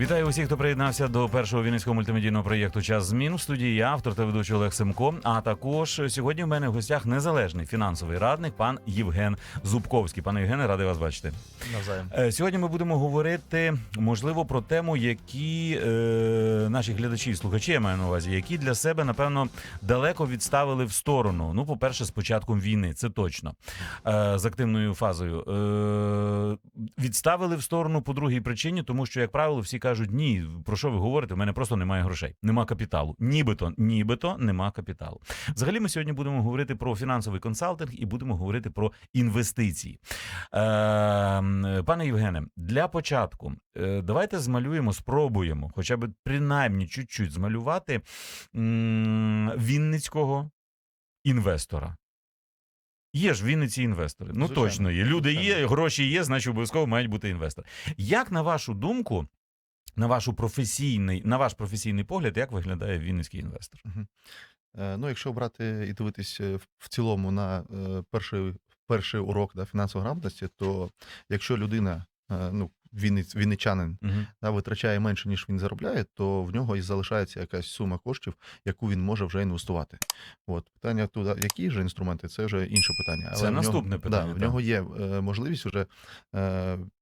Вітаю усіх, хто приєднався до першого вінницького мультимедійного проєкту Час змін. В студії я, автор та ведучий Олег Семко. А також сьогодні в мене в гостях незалежний фінансовий радник, пан Євген Зубковський. Пане Євгене, радий вас бачити. Навзаєм. Е, Сьогодні ми будемо говорити, можливо, про тему, які е, наші глядачі і слухачі я маю на увазі, які для себе напевно далеко відставили в сторону. Ну, по-перше, з початком війни, це точно е, з активною фазою. Е, відставили в сторону по другій причині, тому що, як правило, всі кажуть: ні, про що ви говорите? У мене просто немає грошей, нема капіталу. Нібито, нібито нема капіталу. Взагалі, ми сьогодні будемо говорити про фінансовий консалтинг і будемо говорити про інвестиції. Е, пане Євгене, для початку е, давайте змалюємо, спробуємо, хоча б принаймні чуть-чуть змалювати вінницького інвестора. Є ж в Вінниці інвестори. Ну Звичайно. точно є. Люди є, гроші є, значить обов'язково мають бути інвестори. Як на вашу думку, на вашу професійний, на ваш професійний погляд, як виглядає вінницький інвестор? Е, Ну, якщо брати і дивитись е, в- цілому на е, перший, перший урок да, фінансової грамотності, то якщо людина, ну, вінничанин, Угу. да, витрачає менше, ніж він заробляє, то в нього і залишається якась сума коштів, яку він може вже інвестувати. От питання туди, які ж інструменти, це вже інше питання. Але Це наступне нього, питання, Да, в нього є можливість вже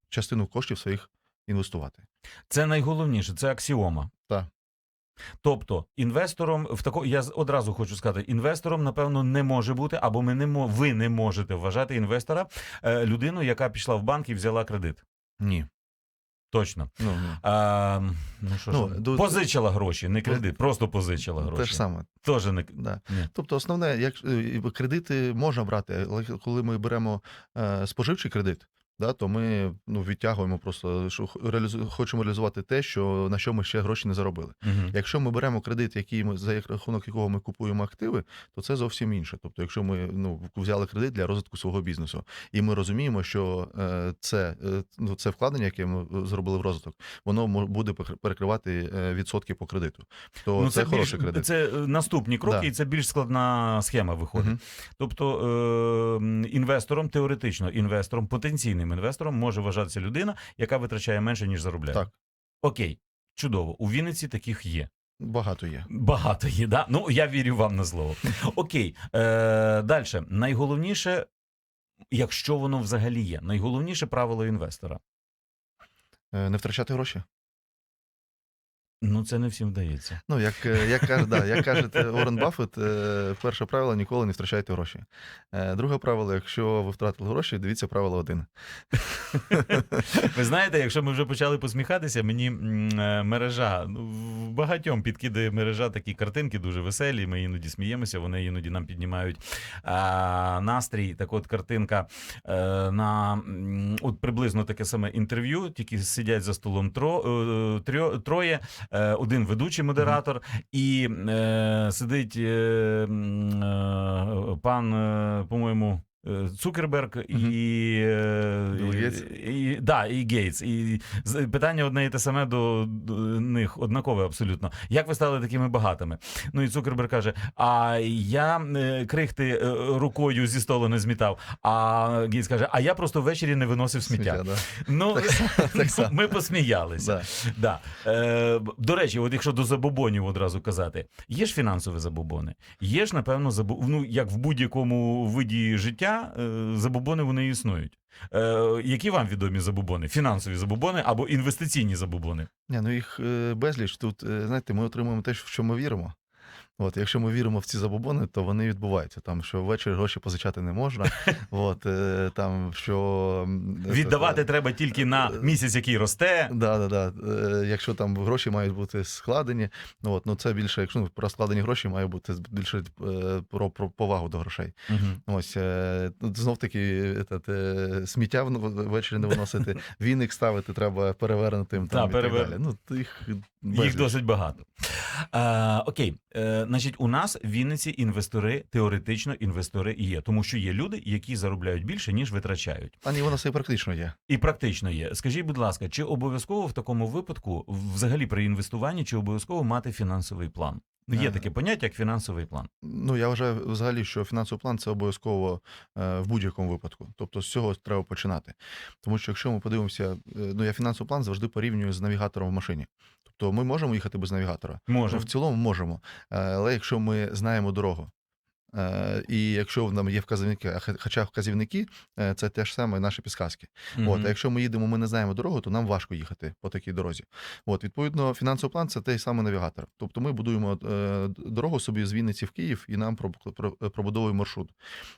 частину коштів своїх інвестувати. Це найголовніше, це аксіома. Так. Тобто, інвестором в тако, я одразу хочу сказати, інвестором, напевно, не може бути, або ми не мо, ви не можете вважати інвестора е, людину, яка пішла в банк і взяла кредит. Ні. Точно. Ну, ні. А, ну, що Ну, ж, до- позичила гроші, не кредит, просто позичила гроші. Те ж саме. Тоже не Да. Ні. Тобто, основне, як е, кредити можна брати, але коли ми беремо е, споживчий кредит, да, то ми ну, відтягуємо просто, що реалізу- хочемо реалізувати те, що на що ми ще гроші не заробили. Мгм. Якщо ми беремо кредит, який ми за рахунок якого ми купуємо активи, то це зовсім інше. Тобто, якщо ми ну, взяли кредит для розвитку свого бізнесу, і ми розуміємо, що е, це, е, ну, це вкладення, яке ми е, зробили в розвиток, воно буде перекривати відсотки по кредиту. То Ну, це, більш, хороший кредит. це наступні кроки, Да. і це більш складна схема виходить. Мгм. Тобто е, інвестором, теоретично, інвестором, потенційним інвестором може вважатися людина, яка витрачає менше, ніж заробляє. Так. Окей, чудово. У Вінниці таких є. Багато є. Багато є, да? Ну, я вірю вам на слово. Окей. Е, Далі. Найголовніше, якщо воно взагалі є, найголовніше правило інвестора. Е, Не втрачати гроші. Ну, це не всім вдається. Ну, як, е, як, каже, да, як каже Уоррен Баффет, е, перше правило ніколи не втрачайте гроші. Е, Друге правило, якщо ви втратили гроші, дивіться правило один. Ви знаєте, якщо ми вже почали посміхатися, мені е, мережа ну, в багатьом підкидає мережа такі картинки дуже веселі. Ми іноді сміємося, вони іноді нам піднімають а, настрій. Так от картинка е, на от приблизно таке саме інтерв'ю, тільки сидять за столом тро, е, троє, е, один ведучий модератор, і е, сидить е, е, пан, е, по-моєму. Е, Цукерберг і, е, і, і, да, і Гейтс. І питання одне і те саме до, до них однакове абсолютно. Як ви стали такими багатими? Ну і Цукерберг каже: А я е, крихти рукою зі столу не змітав. А Гейтс каже: А я просто ввечері не виносив сміття. да. Ну Так само. ми посміялися. Да. Да. Е, до речі, от якщо до забобонів одразу казати, є ж фінансові забобони, є ж, напевно, забо... ну, як в будь-якому виді життя, е, забобони вони існують. Е, які вам відомі забобони? Фінансові забобони або інвестиційні забобони? Ні, ну їх е, безліч. Тут, знаєте, ми отримуємо те, в що ми віримо. От, якщо ми віримо в ці забобони, то вони відбуваються. Там, що ввечері гроші позичати не можна. От, е, там, що... Віддавати е, треба тільки на місяць, який росте. Да, да, да. Е, Якщо там гроші мають бути складені, ну от ну це більше, якщо ну, про складені гроші має бути більше е, про, про повагу до грошей. Мгм. Ось е, знов таки е, сміття в- ввечері не виносити, віник ставити треба перевернутим Та, там, і перевер- так далі. Ну, їх, Їх досить багато. Е, окей, е, значить, у нас в Вінниці інвестори, теоретично інвестори є, тому що є люди, які заробляють більше, ніж витрачають. А ні, воно все практично є. І практично є. Скажіть, будь ласка, чи обов'язково в такому випадку, взагалі при інвестуванні, чи обов'язково мати фінансовий план? Ну, є Е. таке поняття, як фінансовий план. Ну, я вважаю взагалі, що фінансовий план це обов'язково е, в будь-якому випадку. Тобто з цього треба починати. Тому що якщо ми подивимося, е, ну я фінансовий план завжди порівнюю з навігатором в машині. Тобто ми можемо їхати без навігатора. Може. В цілому можемо. Е, Але якщо ми знаємо дорогу, і якщо в нам є вказівники, хоча вказівники е, це те ж саме наші підсказки. От, а якщо ми їдемо, ми не знаємо дорогу, то нам важко їхати по такій дорозі. От, відповідно, фінансовий план це той самий навігатор. Тобто ми будуємо е, дорогу собі з Вінниці в Київ і нам про- про- пробудовує маршрут.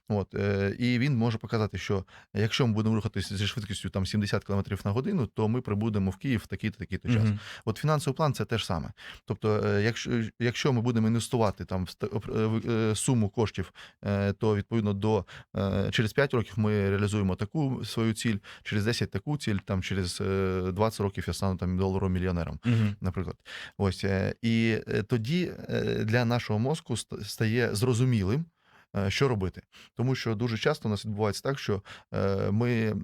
От, е, і він може показати, що якщо ми будемо рухатися зі швидкістю там 70 км на годину, то ми прибудемо в Київ в такий-то такий-то час. Мгм. От фінансовий план це те ж саме. Тобто, е, якщо, якщо ми будемо інвестувати там в е, е, суму коштів, е, то відповідно до е, через 5 років ми реалізуємо таку свою ціль, через 10 таку ціль, там через е, 20 років я стану там доларом мільйонером. угу. Наприклад, ось е, і е, тоді е, для нашого мозку стає зрозумілим. Е, Що робити, тому що дуже часто у нас відбувається так, що е, ми е,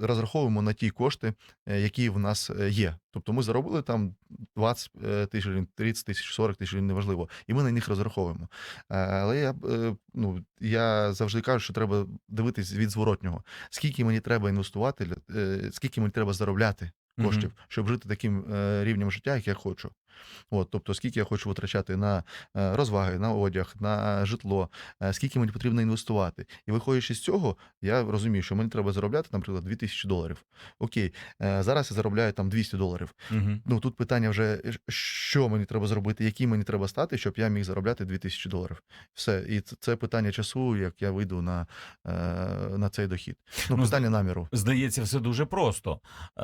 розраховуємо на ті кошти, які в нас є. Тобто ми заробили там 20 е, тисяч гривень, 30 тисяч, 40 тисяч гривень, неважливо, і ми на них розраховуємо. Але я, ну, я завжди кажу, що треба дивитись від зворотнього. Скільки мені треба інвестувати, скільки мені треба заробляти коштів, щоб жити таким рівнем життя, як я хочу. От, тобто, скільки я хочу витрачати на е, розваги, на одяг, на житло, е, скільки мені потрібно інвестувати. І виходячи з цього, я розумію, що мені треба заробляти, наприклад, 2000 доларів. Окей, е, зараз я заробляю там 200 доларів. Мгм. Ну тут питання вже е, що мені треба зробити, які мені треба стати, щоб я міг заробляти 2000 доларів. Все, і це- питання часу, як я вийду на, е, на цей дохід. Ну, Ну, питання наміру. Здається, все дуже просто. Е,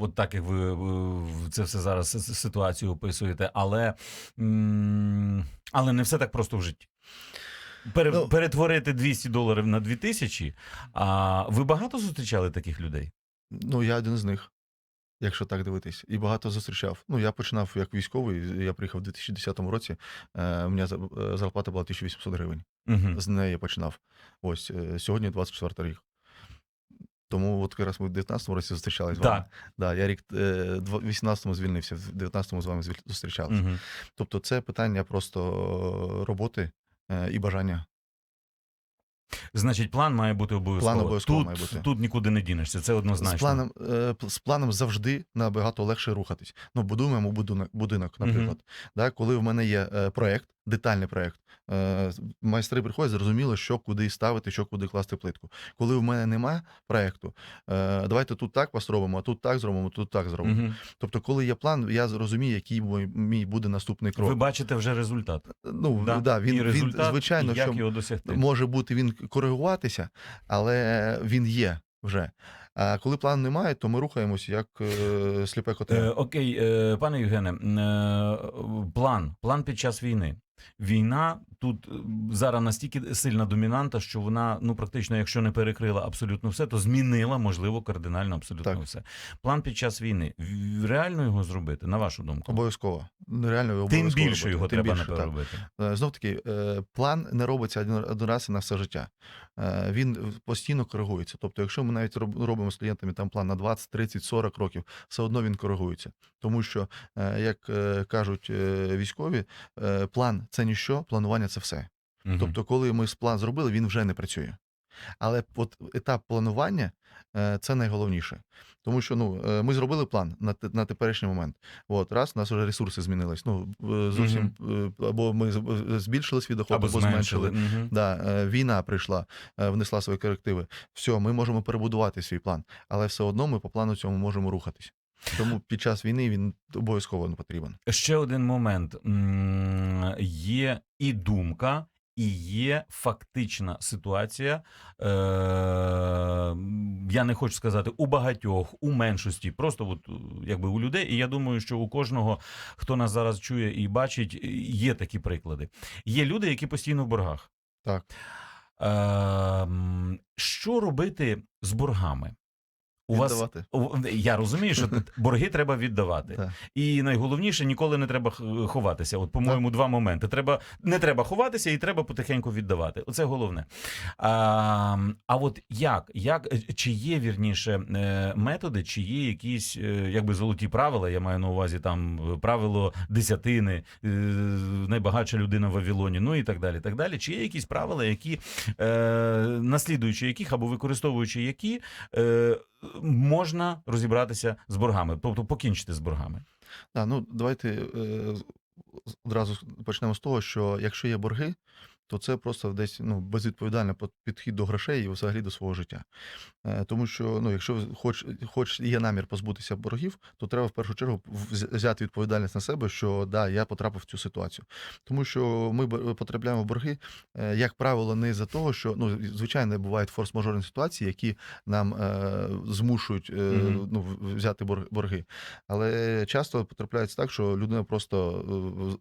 от так як ви е, це все зараз с- ситуацію описуєте, але, але не все так просто в житті. Пере, Ну- перетворити 200 доларів на 2000. А ви багато зустрічали таких людей? Ну, я один з них, якщо так дивитись, і багато зустрічав. Ну, я починав як військовий. Я приїхав у 2010 році. Е, у мене зарплата була 1800 гривень. Угу. З неї я починав. Ось е, сьогодні 24 рік. Тому от якраз ми в 19-му році зустрічались з вами. Да, я рік е, в 18-му звільнився, в 19-му з вами зустрічались. Угу. Тобто, це питання просто е, роботи е, і бажання. Значить, план має бути обов'язково. План обов'язково тут, має бути. тут нікуди не дінешся, це однозначно. З планом, з планом завжди набагато легше рухатись. Ну, будуємо будинок, будинок наприклад. Да, коли в мене є проект, детальний проект, е, майстри приходять, зрозуміло, що куди ставити, що куди класти плитку. Коли в мене немає проекту, е, давайте тут так вас робимо, а тут так зробимо, тут так зробимо. Угу. Тобто, коли є план, я зрозумію, який мій, буде наступний крок. Ви бачите вже результат. Ну, да. він, і результат, він, звичайно, і як що його досягти. може бути він коригуватися, але він є вже. А коли плану немає, то ми рухаємося як е, сліпе Е, коте. окей, е, пане Євгене, е, план, план під час війни. Війна тут е, зараз настільки сильна домінанта, що вона ну практично, якщо не перекрила абсолютно все, то змінила можливо кардинально абсолютно Так. все. План під час війни. Реально його зробити, на вашу думку? Обов'язково. Ну, Реально Тим більше робити. його Тим треба більше, робити. Знов таки, е, план не робиться один, один раз і на все життя. Е, Він постійно коригується. Тобто, якщо ми навіть робимо з клієнтами там план на 20, 30, 40 років, все одно він коригується. Тому що, е, як е, кажуть е, військові, е, план це ніщо, планування це все. Мгм. Тобто, коли ми план зробили, він вже не працює. Але от етап планування е, це найголовніше. Тому що ну, е, ми зробили план на, на теперішній момент. От, раз, у нас вже ресурси змінились. Ну, е, зовсім е, або ми збільшили свій доход, або або, зменшили. Мгм. Да, війна прийшла, внесла свої корективи. Все, ми можемо перебудувати свій план, але все одно ми по плану цьому можемо рухатись. Тому під час війни він обов'язково не потрібен. Ще один момент. Є і думка, і є фактична ситуація. Е, я не хочу сказати у багатьох, у меншості, просто от, якби у людей. І я думаю, що у кожного, хто нас зараз чує і бачить, є такі приклади. Є люди, які постійно в боргах. Так. Е, що робити з боргами? У вас Віддавати. я розумію, що борги треба віддавати. Так. І найголовніше ніколи не треба ховатися. От, по-моєму, два моменти. Треба не треба ховатися, і треба потихеньку віддавати. Оце головне. А, а от як, як чи є вірніше е, методи, чи є якісь е, якби золоті правила? Я маю на увазі там е, правило десятини, е, найбагатша людина в Вавилоні, ну і так далі. Так далі. Чи є якісь правила, які е, наслідуючи яких або використовуючи які, е, можна розібратися з боргами, тобто покінчити з боргами? Да, ну давайте е, одразу почнемо з того, що якщо є борги, то це просто десь ну, безвідповідальний підхід до грошей і взагалі до свого життя. Е, Тому що ну, якщо хоч, хоч є намір позбутися боргів, то треба в першу чергу взяти відповідальність на себе, що да, я потрапив в цю ситуацію. Тому що ми потрапляємо в борги, е, як правило, не за того, що ну, звичайно бувають форс-мажорні ситуації, які нам е, змушують е, ну, взяти борги. Але часто потрапляється так, що людина просто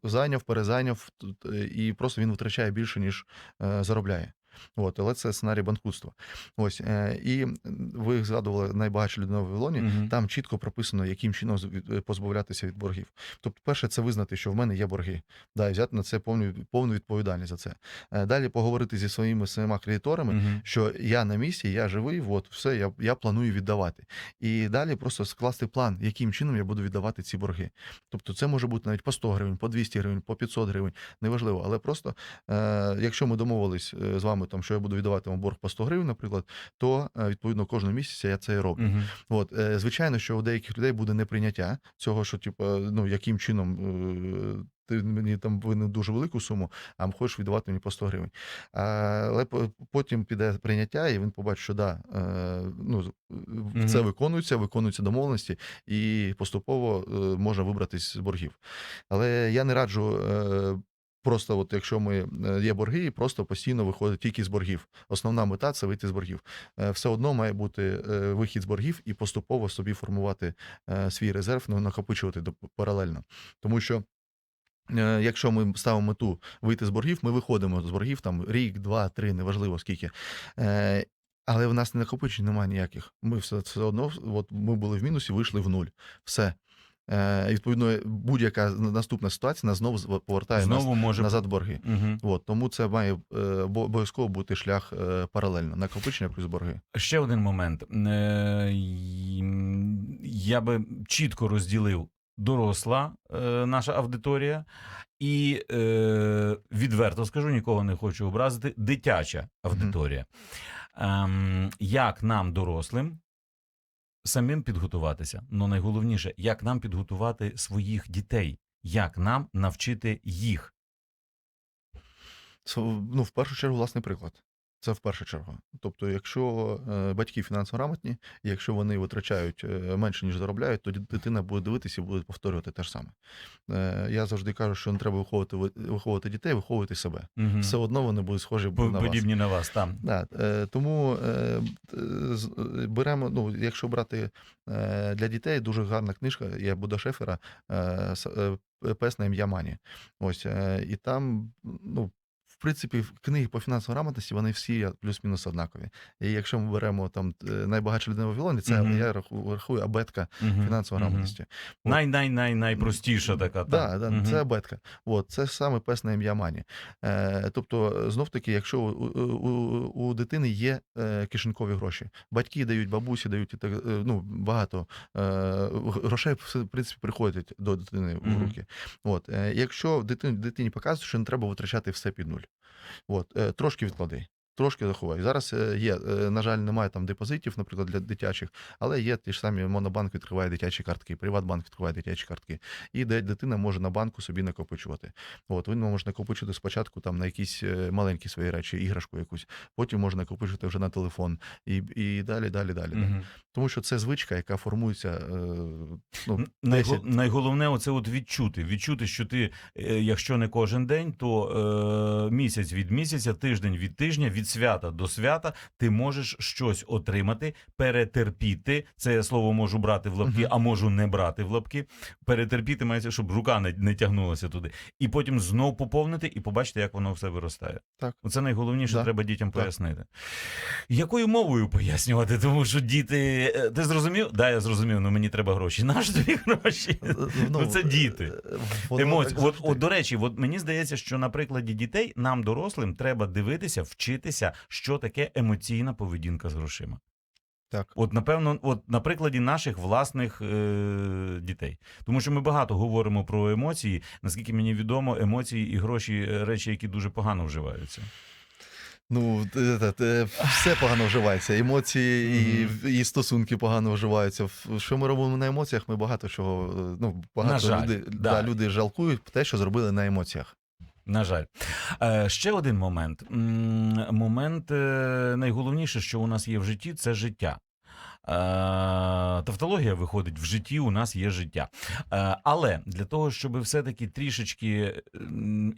е, зайняв, перезайняв, е, і просто він витрачає більше, ніж е, заробляє. От, але це сценарій банкрутства. Ось е, і ви згадували найбагатшу людину в Вавилоні. Мгм. Там чітко прописано, яким чином е, позбавлятися від боргів. Тобто, перше, це визнати, що в мене є борги, да, і взяти на це повну, повну відповідальність за це. Е, Далі поговорити зі своїми своїми кредиторами, Мгм. що я на місці, я живий, от все, я, я планую віддавати. І далі просто скласти план, яким чином я буду віддавати ці борги. Тобто, це може бути навіть по 100 гривень, по 200 гривень, по 500 гривень, неважливо. Але просто, е, якщо ми домовились з вами, там, що я буду віддавати вам борг по 100 гривень, наприклад, то е, відповідно кожного місяця я це і роблю. Мгм. От, е, звичайно, що у деяких людей буде неприйняття цього, що, типу, ну, яким чином е, ти мені там винен дуже велику суму, а хочеш віддавати мені по 100 гривень. А, але потім піде прийняття, і він побачить, що да, е, ну, це виконується, виконуються домовленості, і поступово е, можна вибратись з боргів. Але я не раджу. Просто, от якщо ми е, є борги, і просто постійно виходить тільки з боргів. Основна мета це вийти з боргів. Е, Все одно має бути е, вихід з боргів і поступово собі формувати свій резерв, ну накопичувати паралельно. Тому що. Якщо ми ставимо мету вийти з боргів, ми виходимо з боргів там рік, два, три, неважливо скільки. Але в нас не накопичень немає ніяких. Ми все, все одно, от ми були в мінусі, вийшли в нуль. Все. Е, Відповідно, будь-яка наступна ситуація нас знову повертає Знову може назад борги. Мгм. От, тому це має е, обов'язково бути шлях е, паралельно. Накопичення плюс борги. Ще один момент. Я би чітко розділив доросла е, наша аудиторія, і е, відверто скажу, нікого не хочу образити, дитяча аудиторія. Ем, як нам, дорослим, самим підготуватися? Ну найголовніше, як нам підготувати своїх дітей, як нам навчити їх. Це, ну, в першу чергу, власний приклад. Це в першу чергу. Тобто, якщо е, батьки фінансово грамотні, і якщо вони витрачають е, менше, ніж заробляють, то дитина буде дивитися і буде повторювати те ж саме. Е, я завжди кажу, що не треба виховувати, виховувати дітей, виховувати себе. Мгм. Все одно вони будуть схожі По- на вас. Подібні на вас там. Да, тому беремо, ну, якщо брати для дітей, дуже гарна книжка є Буда Шефера Пес на ім'я Мані. Ось, і там, ну, принципі, книги по фінансовій грамотності, вони всі плюс-мінус однакові. І якщо ми беремо там е, найбагатша людина в Вавилоні, це Мгм. я рахую, абетка Мгм. фінансової грамотності. От. Най, най, най, найпростіша така. Да, та. да, Мгм. це абетка. От, це саме пес на ім'я Мані. Е, тобто, знов таки, якщо у, у, у дитини є е, кишенькові гроші, батьки дають, бабусі дають і так, е, ну, багато е, грошей, в принципі, приходять до дитини в руки. От, е, якщо дитині, дитині показують, що не треба витрачати все під нуль, от, е, трошки відклади. Трошки заховай. Зараз е, є, е, на жаль, немає там депозитів, наприклад, для дитячих, але є ті ж самі Монобанк відкриває дитячі картки, Приватбанк відкриває дитячі картки. І де дитина може на банку собі накопичувати. От він може накопичити спочатку там на якісь е, маленькі свої речі, іграшку якусь, потім можна накопичити вже на телефон і, і далі, далі, далі. Мгм. Тому що це звичка, яка формується. Ну, 10 Найголовне оце от відчути. Відчути, що ти, якщо не кожен день, то е, місяць від місяця, тиждень від тижня від свята до свята ти можеш щось отримати, перетерпіти. Це я слово можу брати в лапки, а можу не брати в лапки. Перетерпіти мається, щоб рука не, не тягнулася туди. І потім знов поповнити і побачити, як воно все виростає. Так. Оце найголовніше, Да. треба дітям Так. пояснити. Якою мовою пояснювати? Тому що діти. е, Ти зрозумів? Да, я зрозумів, але мені треба гроші. Нащо тобі гроші? Ну, це діти. е, Емоції. От, от, до речі, от мені здається, що на прикладі дітей нам, дорослим, треба дивитися, вчитися, що таке емоційна поведінка з грошима. Так. От, напевно, от на прикладі наших власних е- дітей. Тому що ми багато говоримо про емоції. Наскільки мені відомо, емоції і гроші е, речі, які дуже погано вживаються. Ну, те- те, все погано вживається. Емоції і, і стосунки погано вживаються. Що ми робимо на емоціях? Ми багато чого. е, Ну, багато На жаль, люди, да. да, люди жалкують те, що зробили на емоціях. На жаль, е, ще один момент. Момент е, найголовніше, що у нас є в житті, це життя. Е, Тавтологія виходить в житті. У нас є життя, Е, але для того, щоб все-таки трішечки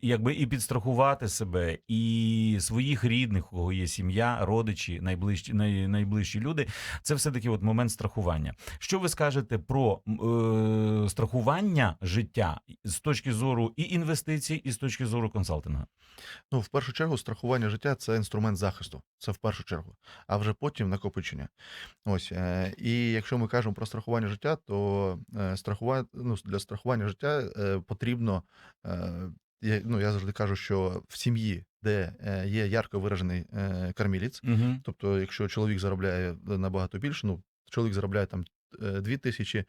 якби і підстрахувати себе, і своїх рідних, у кого є сім'я, родичі, найближчі, най, найближчі люди, це все-таки от момент страхування. Що ви скажете про е, страхування життя з точки зору і інвестицій, і з точки зору консалтингу? Ну, в першу чергу, страхування життя це інструмент захисту. Це в першу чергу, а вже потім накопичення. Ось е, і якщо ми кажемо про страхування життя, то е, страхування ну, для страхування життя е, потрібно. Я, ну, я завжди кажу, що в сім'ї, де є ярко виражений кормілець, Угу. тобто, якщо чоловік заробляє набагато більше, ну чоловік заробляє там. 2 тисячі,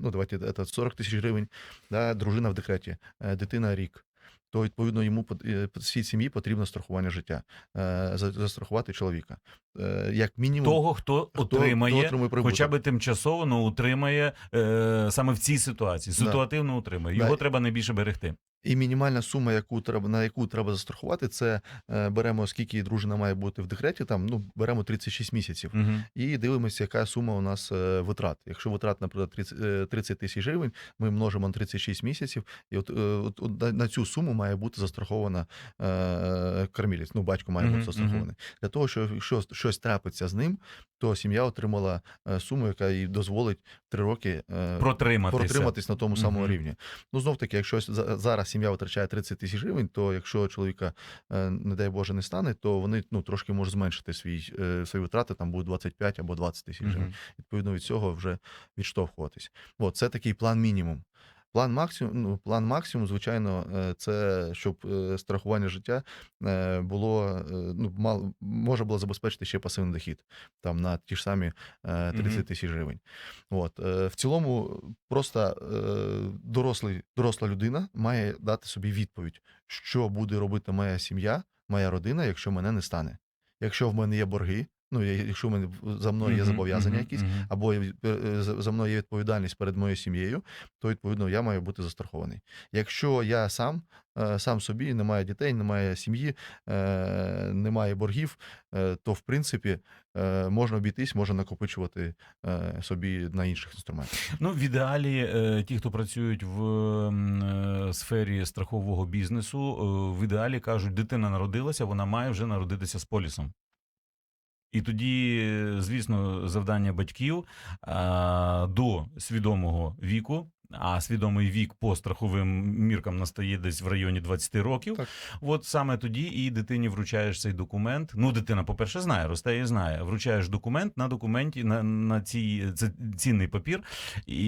ну давайте це 40 тисяч гривень, да, дружина в декреті, дитина рік. То відповідно йому е, всій сім'ї потрібно страхування життя, е, застрахувати чоловіка. Е, Як мінімум, того, хто, хто отримає, хто отримує хоча б тимчасово ну, утримає саме в цій ситуації. Да. Ситуативно Його Да. Треба найбільше берегти. І мінімальна сума, яку треба на яку треба застрахувати, це е, беремо скільки дружина має бути в декреті. Там ну беремо 36 місяців. Угу. І дивимося, яка сума у нас е, витрат. Якщо витрат, наприклад, 30, е, 30 тисяч гривень, ми множимо на 36 місяців, і от, е, от, от на- цю суму має бути застрахована е, кормілець. Ну, батько має Мгм, бути застрахований. Для того, що якщо щось трапиться з ним, то сім'я отримала е, суму, яка їй дозволить 3 роки е, Протриматися. протриматись на тому самому Мгм. рівні. Ну, знов таки, якщо зараз сім'я витрачає 30 тисяч гривень, то якщо чоловіка, е, не дай Боже, не стане, то вони ну, трошки можуть зменшити свій, свої витрати, там будуть 25 або 20 тисяч гривень. Мгм. Відповідно від цього вже відштовхуватись. От, це такий план мінімум. План максимум, ну, план максимум, звичайно, е, це щоб е, страхування життя е, було ну, мало, може було забезпечити ще пасивний дохід там на ті ж самі е, 30 Мгм. тисяч гривень. От в цілому, просто дорослий, доросла людина має дати собі відповідь, що буде робити моя сім'я, моя родина, якщо мене не стане. Якщо в мене є борги, ну я- якщо в мене за мною є зобов'язання мгм, якісь, мгм. або є від- е, за мною є відповідальність перед моєю сім'єю, то відповідно я маю бути застрахований. Якщо я сам, е, сам собі, немає дітей, немає сім'ї, е, немає боргів, е, то в принципі е, можна обійтись, можна накопичувати е, собі на інших інструментах. Ну, в ідеалі, е, ті, хто працюють в е, сфері страхового бізнесу, е, в ідеалі кажуть, дитина народилася, вона має вже народитися з полісом. І тоді, звісно, завдання батьків до свідомого віку, а свідомий вік по страховим міркам настає десь в районі 20 років. Так. От саме тоді і дитині вручаєш цей документ. Ну, дитина, по-перше, знає, росте і знає. Вручаєш документ на документі, на, на цій це цінний папір, і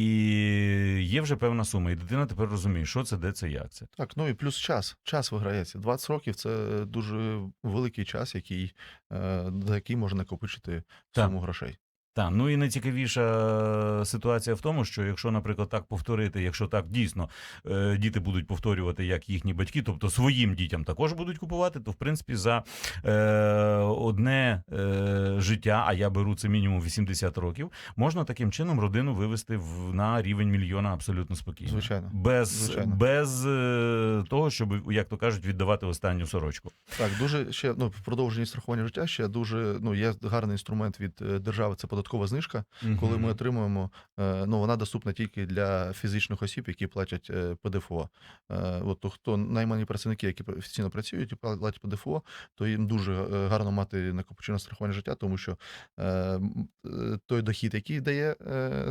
є вже певна сума. І дитина тепер розуміє, що це, де це, як це. Так, ну і плюс час. Час виграється. 20 років це дуже великий час, який, е, за який можна накопичити суму грошей. Так, ну і найцікавіша ситуація в тому, що якщо, наприклад, так повторити, якщо так дійсно е, діти будуть повторювати, як їхні батьки, тобто своїм дітям також будуть купувати, то в принципі за е, одне е, життя, а я беру це мінімум 80 років, можна таким чином родину вивести в на рівень мільйона абсолютно спокійно. Звичайно. Без, Звичайно. без е, того, щоб, як то кажуть, віддавати останню сорочку. Так, дуже ще ну в продовженні страхування життя ще дуже ну є гарний інструмент від е, держави. Це додаткова знижка, коли ми отримуємо, е, ну вона доступна тільки для фізичних осіб, які платять е, ПДФО. Е, От то, хто наймані працівники, які офіційно працюють і платять ПДФО, то їм дуже гарно мати накопичене страхування життя, тому що той дохід, який дає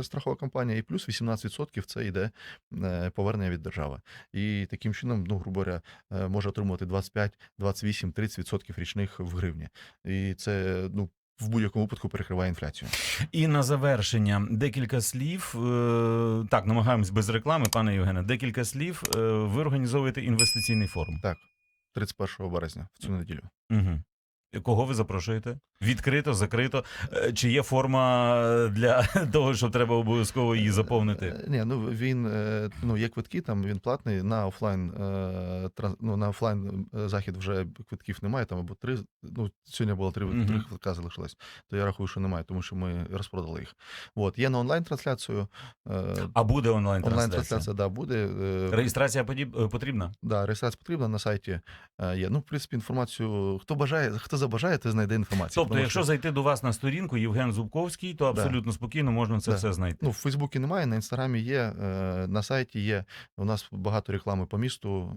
страхова компанія, і плюс 18% це йде повернення від держави. І таким чином, ну, грубо говоря, може отримувати 25, 28, 30% річних в гривні. І це ну. В будь-якому випадку перекриває інфляцію. І на завершення декілька слів. е, Так, намагаємось без реклами, пане Євгене. Декілька слів. Е, Ви організовуєте інвестиційний форум. Так, 31 березня в цю неділю. Угу. Кого ви запрошуєте? Відкрито, закрито? Е, Чи є форма для того, що треба обов'язково її заповнити? Е, Ні, ну він е, ну є квитки, там він платний на офлайн е, ну, на офлайн е, захід вже квитків немає. Там або три. Ну сьогодні було три, три квитка залишилось. То я рахую, що немає, тому що ми розпродали їх. От є на онлайн трансляцію. Е, А буде онлайн онлайн трансляція? трансляція да буде. Е, Реєстрація е, потрібна? Да, реєстрація потрібна на сайті. е, Є. Ну, в принципі, інформацію. Хто бажає, хто забажає, той знайде інформацію. Тобто, Тому якщо що, зайти до вас на сторінку Євген Зубковський, то Да. абсолютно спокійно можна це Да. все знайти. ну, в Фейсбуці немає, на інстаграмі є, е, на сайті є. У нас багато реклами по місту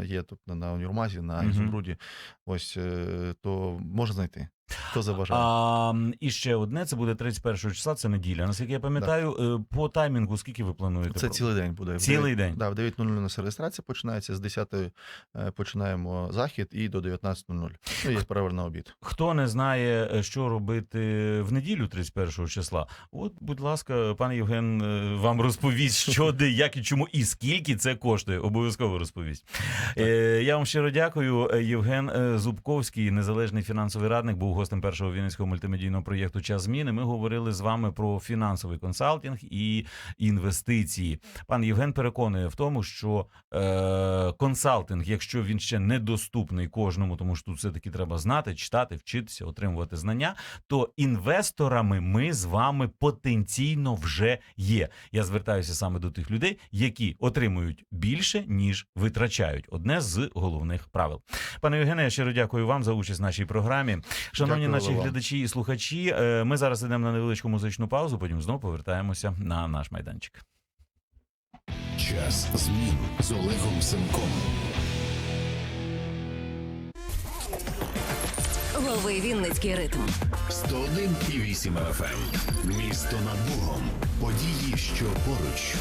е, є, тобто на Універмазі, на Ізумруді. Угу. Ось е, то можна знайти. Хто забажає. А, і ще одне, це буде 31 числа, це неділя. Наскільки я пам'ятаю, е, по таймінгу скільки ви плануєте? Це цілий день буде. Цілий дев'ять- день? Да, в 9.00 у нас реєстрація починається, з 10 починаємо захід і до 19.00. Ну, є перерва на обід. Хто не знає, е, що робити в неділю 31 числа, от, будь ласка, пан Євген е, вам розповість, що де, як і чому, і скільки це коштує. Обов'язково розповість. Е, я вам щиро дякую. Е, Євген е, Зубковський, незалежний фінансовий радник, був гостем першого вінницького мультимедійного проєкту Час зміни. Ми говорили з вами про фінансовий консалтинг і інвестиції. Пан Євген переконує в тому, що е, консалтинг, якщо він ще недоступний кожному, тому що тут все таки треба знати, читати, вчитися, отримувати знання, то інвесторами ми з вами потенційно вже є. Я звертаюся саме до тих людей, які отримують більше ніж витрачають. Одне з головних правил. Пане Євгене, я щиро дякую вам за участь в нашій програмі. Шановні Дякую наші вам. глядачі і слухачі. е, Ми зараз йдемо на невеличку музичну паузу. Потім знову повертаємося на наш майданчик. Час змін з Олегом Сенком. Лови Вінницький ритм. 101,8 FM. Місто над Богом. Події, що поруч.